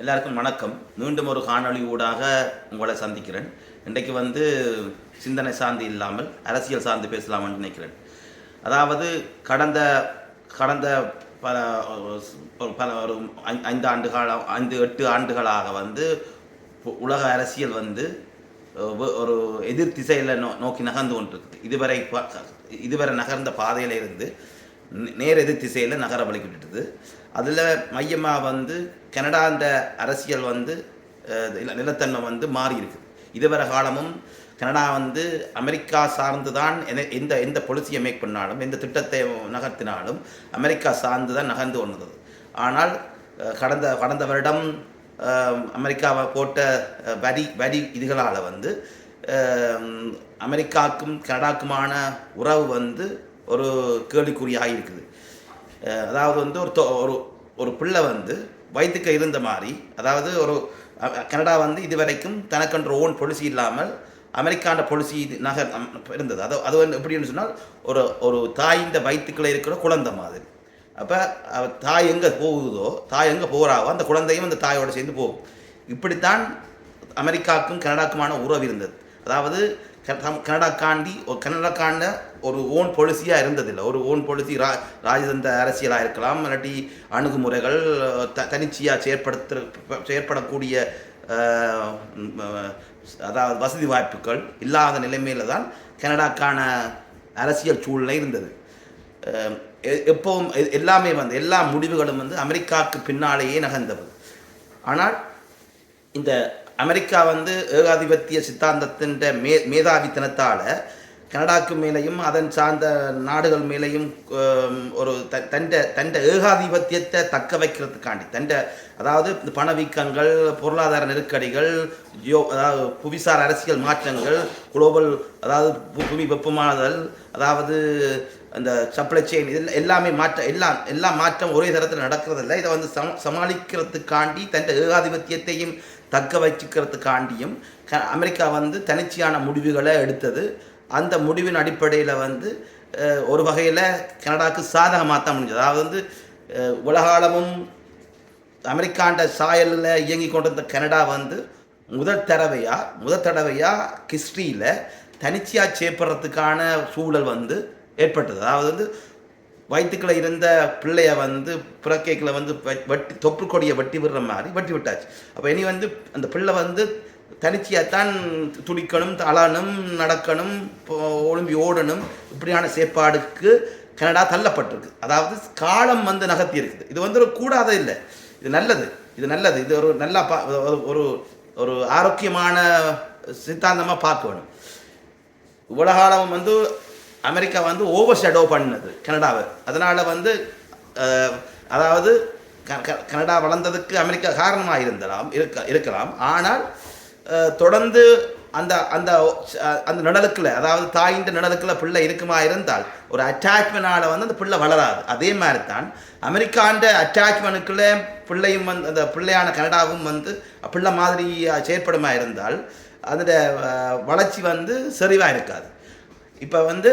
எல்லாருக்கும் வணக்கம். மீண்டும் ஒரு காணொளி ஊடாக உங்களை சந்திக்கிறேன். இன்றைக்கு வந்து சிந்தனை சார்ந்து இல்லாமல் அரசியல் சார்ந்து பேசலாம்னு நினைக்கிறேன். அதாவது கடந்த கடந்த பல பல ஒரு ஐ- ஐந்து ஆண்டு காலம் ஐந்து எட்டு ஆண்டுகளாக வந்து உலக அரசியல் வந்து ஒரு எதிர் திசையில் நோ நோக்கி நகர்ந்து கொண்டிருக்குது. இதுவரை இதுவரை நகர்ந்த பாதையில் இருந்து நேர் எதிர் திசையில் நகர வழிகிட்டுது அதில் மையமாக வந்து கனடா அந்த அரசியல் வந்து நில- நிலத்தன்மை வந்து மாறி இருக்குது. இதுவரை காலமும் கனடா வந்து அமெரிக்கா சார்ந்து தான் எந்த எந்த பொலிசியை மேக் பண்ணாலும் எந்த திட்டத்தை நகர்த்தினாலும் அமெரிக்கா சார்ந்து தான் நகர்ந்து வந்தது ஆனால் கடந்த கடந்த வருடம் அமெரிக்காவை போட்ட வரி வரி இதுகளால் வந்து அமெரிக்காவுக்கும் கனடாக்குமான உறவு வந்து ஒரு கேள்விக்குறியாக இருக்குது. அதாவது வந்து ஒரு தொ- ஒரு ஒரு பிள்ளை வந்து வயிற்றுக்கு இருந்த மாதிரி அதாவது ஒரு கனடா வந்து இதுவரைக்கும் தனக்கென்ற ஓன் பொலிசி இல்லாமல் அமெரிக்காண்ட பொலிசி நகர் இருந்தது. அது அது வந்து எப்படின்னு சொன்னால் ஒரு ஒரு தாயின் வயிற்றுக்குள்ளே இருக்கிற குழந்தை மாதிரி. அப்போ தாய் எங்கே போகுதோ தாய் எங்கே போகிறாவோ அந்த குழந்தையும் அந்த தாயோடு சேர்ந்து போகும். இப்படித்தான் அமெரிக்காவுக்கும் கனடாக்குமான உறவு இருந்தது. அதாவது கனடாக்காண்டி ஒரு கனடாக்கான ஒரு ஓன் பொலிசியாக இருந்ததில்லை. ஒரு ஓன் பொலிசி ரா ராஜதந்திர அரசியலாக இருக்கலாம் இல்லாட்டி அணுகுமுறைகள் த தனிச்சையாக செயற்படுத்த செயற்படக்கூடிய அதாவது வசதி வாய்ப்புகள் இல்லாத நிலைமையில தான் கனடாக்கான அரசியல் சூழ்நிலை இருந்தது. எ- எப்பவும் எ- எல்லாமே வந்து எல்லா முடிவுகளும் வந்து அமெரிக்காவுக்கு பின்னாலேயே நகர்ந்தது. ஆனால் இந்த அமெரிக்கா வந்து ஏகாதிபத்திய சித்தாந்தத்தின் மே மேதாவித்தனத்தால் கனடாக்கு மேலேயும் அதன் சார்ந்த நாடுகள் மேலேயும் ஒரு த தண்ட தண்ட ஏகாதிபத்தியத்தை தக்க வைக்கிறதுக்காண்டி தண்ட அதாவது இந்த பணவீக்கங்கள் பொருளாதார நெருக்கடிகள் ஜியோ அதாவது புவிசார் அரசியல் மாற்றங்கள் குளோபல் அதாவது புவி வெப்பமாதல் அதாவது அந்த சப்ளை செயின் இதில் எல்லாமே மாற்ற எல்லாம் எல்லா மாற்றம் ஒரே தரத்தில் நடக்கிறதில்ல. இதை வந்து சம சமாளிக்கிறதுக்காண்டி தன் ஏகாதிபத்தியத்தையும் தக்க வச்சுக்கிறதுக்காண்டியும் க அமெரிக்கா வந்து தனிச்சையான முடிவுகளை எடுத்தது. அந்த முடிவின் அடிப்படையில் வந்து ஒரு வகையில் கனடாக்கு சாதகமாக தான் முடிஞ்சது. அதாவது வந்து உலகாலமும் அமெரிக்காண்ட சாயலில் இயங்கி கொண்டிருந்த கனடா வந்து முதல் தடவையாக முதல் தடவையாக ஹிஸ்ட்ரியில் தனிச்சையாக சேப்படுறதுக்கான சூழல் வந்து ஏற்பட்டது. அதாவது வந்து வயிற்றுக்களை இருந்த பிள்ளைய வந்து பிறக்கைக்குள்ள வந்து வட்டி தொப்பு கொடியை வெட்டி விடுற மாதிரி வெட்டி விட்டாச்சு. அப்போ இனி வந்து அந்த பிள்ளை வந்து தனிச்சையாகத்தான் துடிக்கணும் அழணும் நடக்கணும் ஒழும்பி ஓடணும். இப்படியான செயற்பாடுக்கு கனடா தள்ளப்பட்டிருக்கு. அதாவது காலம் வந்து நகர்த்தி இருக்குது இது வந்து ஒரு கூடாத இல்லை. இது நல்லது. இது நல்லது. இது ஒரு நல்லா பா ஒரு- ஒரு ஒரு ஆரோக்கியமான சித்தாந்தமாக பார்க்கணும் உலகாலம் வந்து அமெரிக்கா வந்து ஓவர் ஷேடோ பண்ணது கனடாவை. அதனால் வந்து அதாவது க- க- கனடா வளர்ந்ததுக்கு அமெரிக்கா காரணமாக இருந்தலாம் இருக்க இருக்கலாம். ஆனால் தொடர்ந்து அந்த அந்த அந்த நிழலுக்குள்ள அதாவது தாயின் நிழலுக்குள்ள பிள்ளை இருக்குமா இருந்தால் ஒரு அட்டாச்மெண்டால் வந்து அந்த பிள்ளை வளராது. அதே மாதிரி தான் அமெரிக்காண்ட அட்டாச்மெண்ட்டுக்குள்ளே பிள்ளையும் வந்து அந்த பிள்ளையான கனடாவும் வந்து பிள்ளை மாதிரி செயற்படுமா இருந்தால் அதோட வளர்ச்சி வந்து செறிவாக இருக்காது. இப்போ வந்து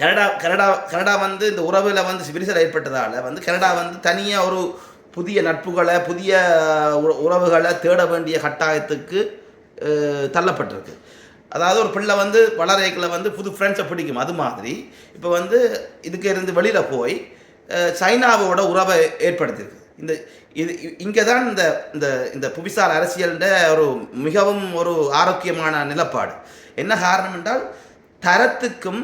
கனடா கனடா கனடா வந்து இந்த உறவில் வந்து விரிசல் ஏற்பட்டதால் வந்து கனடா வந்து தனியாக ஒரு புதிய நட்புகளை புதிய உறவுகளை தேட வேண்டிய கட்டாயத்துக்கு தள்ளப்பட்டிருக்கு. அதாவது ஒரு பிள்ளை வந்து வளரைக்கில் வந்து புது ஃப்ரெண்ட்ஸை பிடிக்கும் அது மாதிரி. இப்போ வந்து இதுக்கு இருந்து வெளியில் போய் சைனாவோட உறவை ஏற்படுத்தியிருக்கு. இந்த இது இங்கே தான் இந்த இந்த இந்த புவிசார் அரசியல்ட ஒரு மிகவும் ஒரு ஆரோக்கியமான நிலப்பாடு. என்ன காரணம் என்றால் தரத்துக்கும்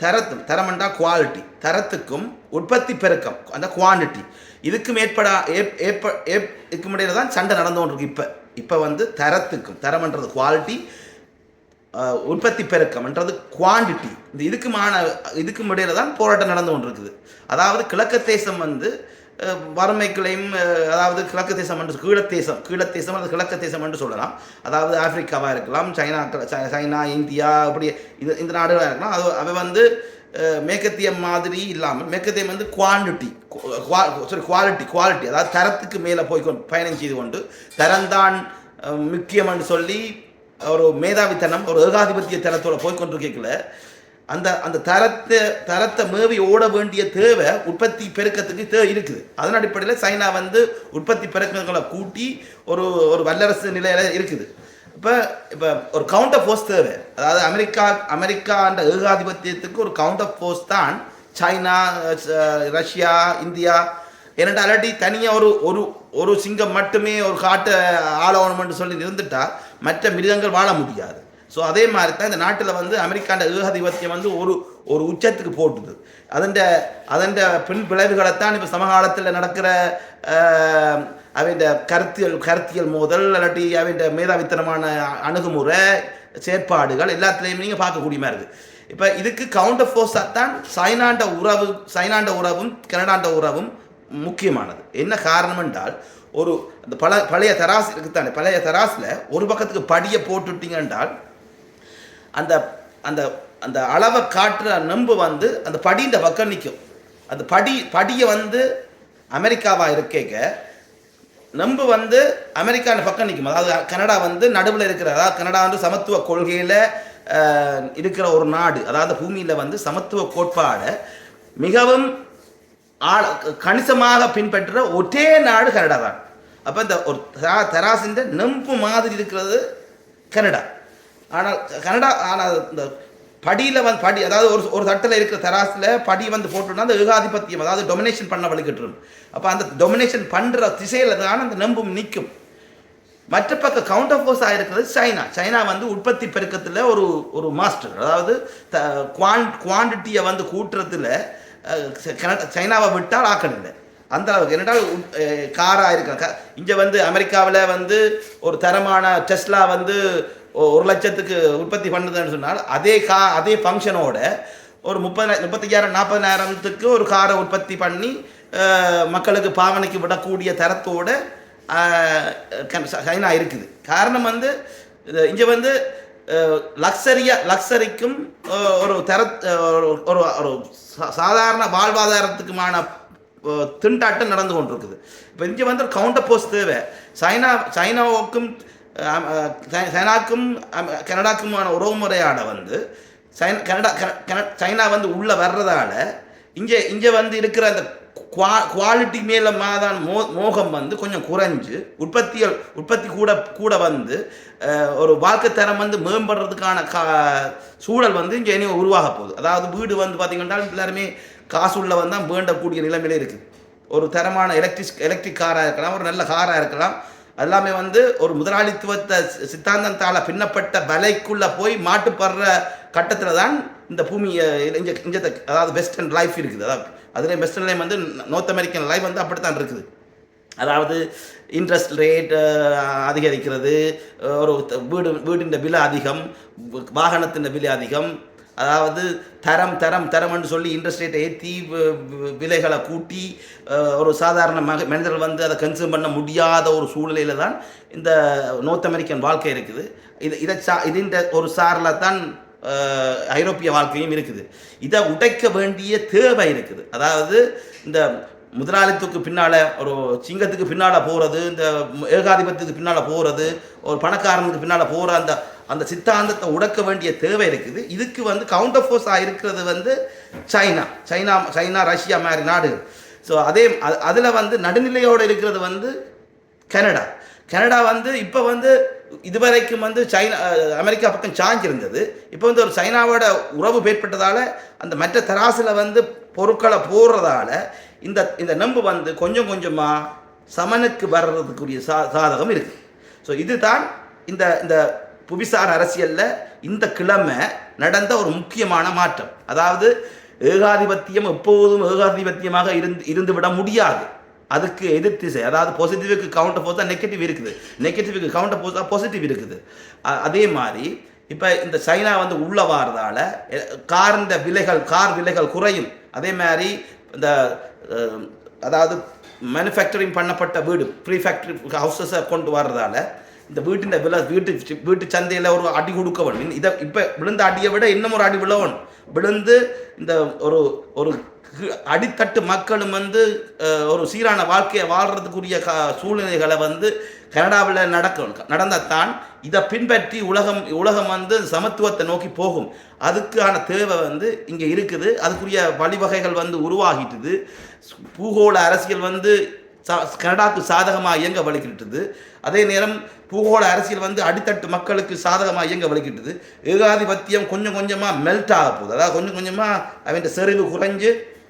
தரத்தும் தரம் குவாலிட்டி தரத்துக்கும் உற்பத்தி பெருக்கம் அந்த குவான்டிட்டி இதுக்கும் ஏற்படா ஏப்- ஏற்ப ஏப் இதுக்கும் இடையில தான் சண்டை நடந்து கொண்டிருக்கு இப்போ. இப்போ வந்து தரத்துக்கும் தரம்ன்றது குவாலிட்டி உற்பத்தி பெருக்கம்ன்றது குவாண்டிட்டி இந்த இதுக்குமான இதுக்கும் இடையில தான் போராட்டம் நடந்து கொண்டிருக்குது அதாவது கிழக்கு தேசம் வந்து அஹ், வறுமைகளையும் அதாவது கிழக்கு தேசம் என்று கீழத்தேசம் கீழத்தேசம் அல்லது கிழக்கு தேசம் என்று சொல்லலாம். அதாவது ஆப்பிரிக்காவாக இருக்கலாம் சைனா சைனா இந்தியா இப்படி இது இந்த நாடுகளாக இருக்கலாம். அது அவை வந்து மேற்கத்தியம் மாதிரி இல்லாமல் மேற்கத்தியம் வந்து குவான்டிட்டி சாரி குவாலிட்டி குவாலிட்டி அதாவது தரத்துக்கு மேலே போய் பயணம் செய்து கொண்டு தரம்தான் முக்கியம் என்று சொல்லி ஒரு மேதாவித்தனம் ஒரு ஏகாதிபத்திய தரத்தோடு போய் கொண்டிருக்கல அந்த அந்த தரத்தை தரத்தை மேவி ஓட வேண்டிய தேவை உற்பத்தி பெருக்கத்துக்கு தே இருக்குது. அதன் அடிப்படையில் சைனா வந்து உற்பத்தி பெருக்கங்களை கூட்டி ஒரு ஒரு வல்லரசு நிலையில் இருக்குது. இப்போ இப்போ ஒரு கவுண்டர் ஃபோர்ஸ் தேவை. அதாவது அமெரிக்கா அமெரிக்கான்ற ஏகாதிபத்தியத்துக்கு ஒரு கவுண்டர் ஃபோர்ஸ் தான் சைனா ரஷ்யா இந்தியா. ஏன்னா அல்லாட்டி தனியாக ஒரு ஒரு ஒரு சிங்கம் மட்டுமே ஒரு காட்டை ஆளவணும்னு சொல்லி இருந்துட்டால் மற்ற மிருகங்கள் வாழ முடியாது. ஸோ அதே மாதிரி தான் இந்த நாட்டில் வந்து அமெரிக்காண்ட ஏகாதிபத்தியம் வந்து ஒரு ஒரு உச்சத்துக்கு போட்டுது. அதன் அதன் பின் விளைவுகளைத்தான் இப்போ சமகாலத்தில் நடக்கிற அவைண்ட கருத்தியல் கருத்தியல் மோதல் இல்லாட்டி அவைண்ட மேதாவித்தனமான அணுகுமுறை செயற்பாடுகள் எல்லாத்துலேயும் நீங்கள் பார்க்கக்கூடிய மாதிரி இருக்குது இப்போ இதுக்கு கவுண்டர் ஃபோர்ஸாக தான் சைனாண்ட உறவு சைனாண்ட உறவும் கனடாண்ட உறவும் முக்கியமானது. என்ன காரணம் என்றால் ஒரு அந்த பல பழைய தராசு இருக்குத்தானே பழைய தராசில் ஒரு பக்கத்துக்கு படியை போட்டுட்டீங்க என்றால் அந்த அந்த அந்த அளவை காட்டுற நம்பு வந்து அந்த படின்ற பக்கம் நிற்கும் அந்த படி படியை வந்து அமெரிக்காவாக இருக்கேக்க நம்பு வந்து அமெரிக்கான பக்கம் நிற்கும் அதாவது கனடா வந்து நடுவில் இருக்கிற அதாவது கனடா வந்து சமத்துவ கொள்கையில் இருக்கிற ஒரு நாடு. அதாவது பூமியில் வந்து சமத்துவ கோட்பாடை மிகவும் ஆள் கணிசமாக பின்பற்ற ஒரே நாடு கனடா தான். அப்போ இந்த ஒரு தரா- தராசின் நெம்பு மாதிரி இருக்கிறது கனடா. ஆனால் கனடா ஆனால் இந்த படியில் வந்து படி அதாவது ஒரு ஒரு தட்டில் இருக்கிற தராசில் படி வந்து போட்டோம்னா அந்த ஏகாதிபத்தியம் அதாவது டொமினேஷன் பண்ண வழிகிட்டு அப்போ அந்த டொமினேஷன் பண்ணுற திசையில் தான் அந்த நம்பும் நிற்கும். மற்ற பக்கம் கவுண்டர் ஃபோர்ஸ் ஆகிருக்கிறது சைனா. சைனா வந்து உற்பத்தி பெருக்கத்தில் ஒரு ஒரு மாஸ்டர் அதாவது த குவான் குவான்டிட்டியை வந்து கூட்டுறதுல கனடா சைனாவை விட்டால் ஆக்கணும் இல்லை. அந்த அளவுக்கு. என்னடா காராக இருக்க இங்கே வந்து அமெரிக்காவில் வந்து ஒரு தரமான டெஸ்லா வந்து ஒரு லட்சத்துக்கு உற்பத்தி பண்ணுதுன்னு சொன்னால் அதே கா அதே ஃபங்க்ஷனோட ஒரு முப்பது முப்பத்தஞ்சாயிரம் நாற்பதாயிரத்துக்கு ஒரு காரை உற்பத்தி பண்ணி மக்களுக்கு பாவனைக்கு விடக்கூடிய தரத்தோட சைனா இருக்குது. காரணம் வந்து இங்கே வந்து லக்ஸரியா லக்ஸரிக்கும் ஒரு தர ஒரு ஒரு ஒரு சாதாரண வாழ்வாதாரத்துக்குமான திண்டாட்டம் நடந்து கொண்டிருக்குது. இப்போ இங்கே வந்து ஒரு கவுண்டர் போஸ்ட் தேவை. சைனா சைனாவுக்கும் சைனாக்கும் கனடாக்குமான உறவுமுறையாட வந்து சைனா கனடா கன- சைனா வந்து உள்ளே வர்றதால இங்கே இங்கே வந்து இருக்கிற அந்த குவா குவாலிட்டி மேலே மாதான் மோ மோகம் வந்து கொஞ்சம் குறைஞ்சு உற்பத்திகள் உற்பத்தி கூட கூட வந்து ஒரு வாழ்க்கை தரம் வந்து மேம்படுறதுக்கான கா சூழல் வந்து இங்கே இனி உருவாக போகுது. அதாவது வீடு வந்து பார்த்திங்கன்னா எல்லாருமே காசு காசுள்ள வந்தால் வேண்டக்கூடிய நிலைமையில இருக்குது ஒரு தரமான எலக்ட்ரிக் எலக்ட்ரிக் காராக இருக்கலாம் ஒரு நல்ல காராக இருக்கலாம். எல்லாமே வந்து ஒரு முதலாளித்துவத்தை சித்தாந்தத்தால் பின்னப்பட்ட வலைக்குள்ளே போய் மாட்டுப்படுற கட்டத்தில் தான் இந்த பூமி இங்கே இங்கே அதாவது வெஸ்டர்ன் லைஃப் இருக்குது. அதாவது அதிலே வெஸ்டர்ன் லைஃப் வந்து நார்த் அமெரிக்கன் லைஃப் வந்து அப்படித்தான் இருக்குது. அதாவது இன்ட்ரெஸ்ட் ரேட் அதிகரிக்கிறது ஒரு வீடு வீடின் விலை அதிகம் வாகனத்தின் விலை அதிகம் அதாவது தரம் தரம் தரம்னு சொல்லி இன்ட்ரெஸ்ட் ரேட்டை ஏற்றி விலைகளை கூட்டி ஒரு சாதாரண மக மனிதர்கள் வந்து அதை கன்சியூம் பண்ண முடியாத ஒரு சூழ்நிலையில் தான் இந்த நோர்த் அமெரிக்கன் வாழ்க்கை இருக்குது. இது இதை சா இதுன்ற ஒரு சாரில் தான் ஐரோப்பிய வாழ்க்கையும் இருக்குது. இதை உடைக்க வேண்டிய தேவை இருக்குது. அதாவது இந்த முதலாளித்துக்கு பின்னால் ஒரு சிங்கத்துக்கு பின்னால் போகிறது இந்த ஏகாதிபத்தியத்துக்கு பின்னால் போகிறது ஒரு பணக்காரனுக்கு பின்னால் போகிற அந்த அந்த சித்தாந்தத்தை உடக்க வேண்டிய தேவை இருக்குது. இதுக்கு வந்து கவுண்டர் ஃபோர்ஸாக இருக்கிறது வந்து சைனா. சைனா சைனா ரஷ்யா மாதிரி நாடுகள் ஸோ அதே அதில் வந்து நடுநிலையோடு இருக்கிறது வந்து கனடா. கனடா வந்து இப்போ வந்து இதுவரைக்கும் வந்து சைனா அமெரிக்கா பக்கம் சாஞ்சிருந்தது இப்போ வந்து ஒரு சைனாவோட உறவு ஏற்பட்டதால் அந்த மற்ற தராசில் வந்து பொருட்களை போடுறதால இந்த இந்த நம்பு வந்து கொஞ்சம் கொஞ்சமாக சமனுக்கு வர்றதுக்குரிய சா சாதகம் இருக்குது ஸோ இதுதான் இந்த இந்த புவிசார் அரசியலில் இந்த கிழமை நடந்த ஒரு முக்கியமான மாற்றம். அதாவது ஏகாதிபத்தியம் எப்போதும் ஏகாதிபத்தியமாக இருந்து இருந்து விட முடியாது. அதுக்கு எதிர் திசை அதாவது பாசிட்டிவுக்கு கவுண்டர் போஸாக நெகட்டிவ் இருக்குது. நெகட்டிவுக்கு கவுண்டர் போஸாக பாசிட்டிவ் இருக்குது. அதே மாதிரி இப்போ இந்த சைனா வந்து உள்ள வாரதால கார்ந்த விலைகள் கார் விலைகள் குறையும். அதே மாதிரி இந்த அதாவது மேனுஃபேக்சரிங் பண்ணப்பட்ட வீடு ப்ரீ ஃபேக்டரி ஹவுசஸை கொண்டு வர்றதால இந்த வீட்டின் விலை வீட்டு வீட்டு சந்தையில் ஒரு அடி கொடுக்கவன் இதை இப்போ விழுந்த அடியை விட இன்னும் ஒரு அடி விழவன் விழுந்து இந்த ஒரு ஒரு அடித்தட்டு மக்களும் வந்து ஒரு சீரான வாழ்க்கையை வாழ்கிறதுக்குரிய க சூழ்நிலைகளை வந்து கனடாவில் நடக்கணும் நடந்தால் இதை பின்பற்றி உலகம் உலகம் வந்து சமத்துவத்தை நோக்கி போகும். அதுக்கான தேவை வந்து இங்கே இருக்குது. அதுக்குரிய வழிவகைகள் வந்து உருவாகிட்டுது. பூகோள அரசியல் வந்து சா- கனடாவுக்கு சாதகமாக இயங்க வலிக்கிட்டுது அதே நேரம் பூகோள அரசியல் வந்து அடித்தட்டு மக்களுக்கு சாதகமாக இயங்க வலிக்கிட்டுது ஏகாதிபத்தியம் கொஞ்சம் கொஞ்சமாக மெல்ட் ஆக போகுது. அதாவது கொஞ்சம் கொஞ்சமாக அவன் செறிவு குறைஞ்சு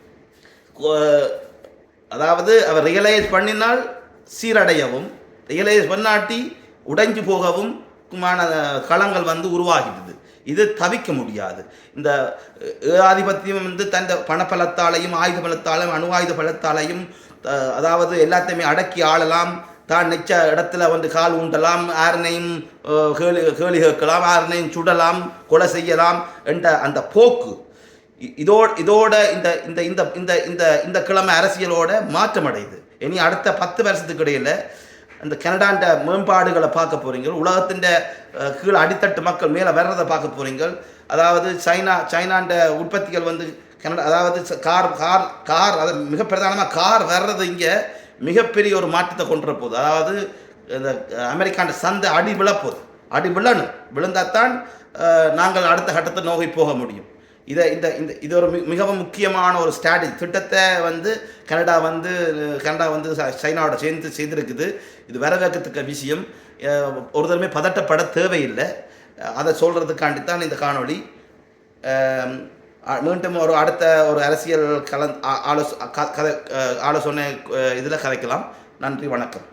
அதாவது அவர் ரியலைஸ் பண்ணினால் சீரடையவும் ரியலைஸ் பண்ணாட்டி உடைஞ்சு போகவும் மான களங்கள் வந்து உருவாகிடுது இது தவிக்க முடியாது. இந்த ஏகாதிபத்தியம் ஆதிபத்தியம் வந்து தன் பணப்பலத்தாலையும் ஆயுத பலத்தாலையும் அணு ஆயுத பலத்தாலையும் அதாவது எல்லாத்தையுமே அடக்கி ஆளலாம். தான் நிச்ச இடத்துல வந்து கால் ஊண்டலாம் யாருனையும் கேலி கேலி கேட்கலாம் யாருனையும் சுடலாம் கொலை செய்யலாம் என்ற அந்த போக்கு இதோ இதோட இந்த இந்த இந்த இந்த இந்த இந்த கிழமை அரசியலோட மாற்றம் அடையுது இனி அடுத்த பத்து வருஷத்துக்கு இடையில் அந்த கனடாண்ட மேம்பாடுகளை பார்க்க போறீங்க உலகத்தின் கீழே அடித்தட்டு மக்கள் மேலே வர்றதை பார்க்க போறீங்க அதாவது சைனா சைனாண்ட உற்பத்திகள் வந்து கனடா அதாவது கார் கார் கார் அது மிக பிரதானமாக கார் வர்றது இங்கே மிகப்பெரிய ஒரு மாற்றத்தை கொண்டு போகுது. அதாவது இந்த அமெரிக்காண்ட சந்தை அடி விழப்போகுது அடி விழணும். விழுந்தாத்தான் தான் நாங்கள் அடுத்த கட்டத்தை நோக்கி போக முடியும். இதை இந்த இந்த இது ஒரு மிகவும் முக்கியமான ஒரு ஸ்ட்ராட்டஜி திட்டத்தை வந்து கனடா வந்து கனடா வந்து ச- சைனாவோட சேர்ந்து செய்திருக்குது. இது வரவேற்கத்தக்க விஷயம். அஹ், ஒரு தடவை பதட்டப்பட தேவையில்லை. அதை சொல்கிறதுக்காண்டி தான் இந்த காணொளி. மீண்டும் ஒரு அடுத்த ஒரு அரசியல் கலந் ஆ- ஆலோச க- கதை ஆலோசனை இதில் கதைக்கலாம். நன்றி வணக்கம்.